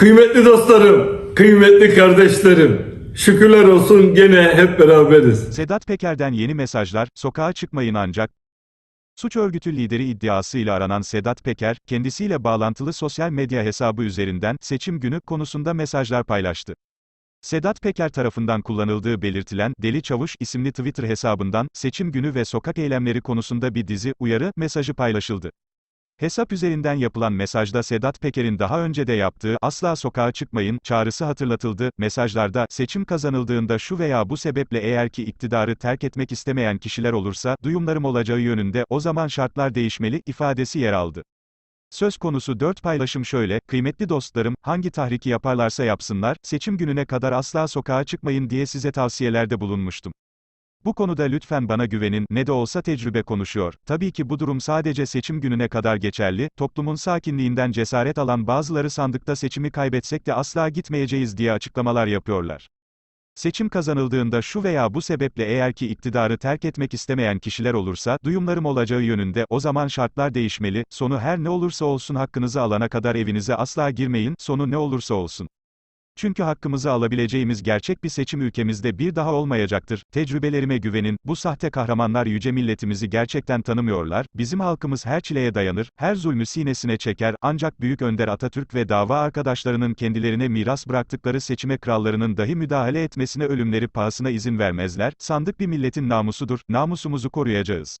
Kıymetli dostlarım, kıymetli kardeşlerim. Şükürler olsun gene hep beraberiz. Sedat Peker'den yeni mesajlar, sokağa çıkmayın ancak. Suç örgütü lideri iddiasıyla aranan Sedat Peker, kendisiyle bağlantılı sosyal medya hesabı üzerinden seçim günü konusunda mesajlar paylaştı. Sedat Peker tarafından kullanıldığı belirtilen Deli Çavuş isimli Twitter hesabından seçim günü ve sokak eylemleri konusunda bir dizi uyarı mesajı paylaşıldı. Hesap üzerinden yapılan mesajda Sedat Peker'in daha önce de yaptığı asla sokağa çıkmayın çağrısı hatırlatıldı. Mesajlarda seçim kazanıldığında şu veya bu sebeple eğer ki iktidarı terk etmek istemeyen kişiler olursa duyumlarım olacağı yönünde o zaman şartlar değişmeli ifadesi yer aldı. Söz konusu dört paylaşım şöyle, kıymetli dostlarım, hangi tahriki yaparlarsa yapsınlar, seçim gününe kadar asla sokağa çıkmayın diye size tavsiyelerde bulunmuştum. Bu konuda lütfen bana güvenin, ne de olsa tecrübe konuşuyor. Tabii ki bu durum sadece seçim gününe kadar geçerli, toplumun sakinliğinden cesaret alan bazıları sandıkta seçimi kaybetsek de asla gitmeyeceğiz diye açıklamalar yapıyorlar. Seçim kazanıldığında şu veya bu sebeple eğer ki iktidarı terk etmek istemeyen kişiler olursa, duyumlarım olacağı yönünde, o zaman şartlar değişmeli, sonu her ne olursa olsun hakkınızı alana kadar evinize asla girmeyin, sonu ne olursa olsun. Çünkü hakkımızı alabileceğimiz gerçek bir seçim ülkemizde bir daha olmayacaktır. Tecrübelerime güvenin, bu sahte kahramanlar yüce milletimizi gerçekten tanımıyorlar, bizim halkımız her çileye dayanır, her zulmü sinesine çeker, ancak Büyük Önder Atatürk ve dava arkadaşlarının kendilerine miras bıraktıkları seçime krallarının dahi müdahale etmesine ölümleri pahasına izin vermezler, sandık bir milletin namusudur, namusumuzu koruyacağız.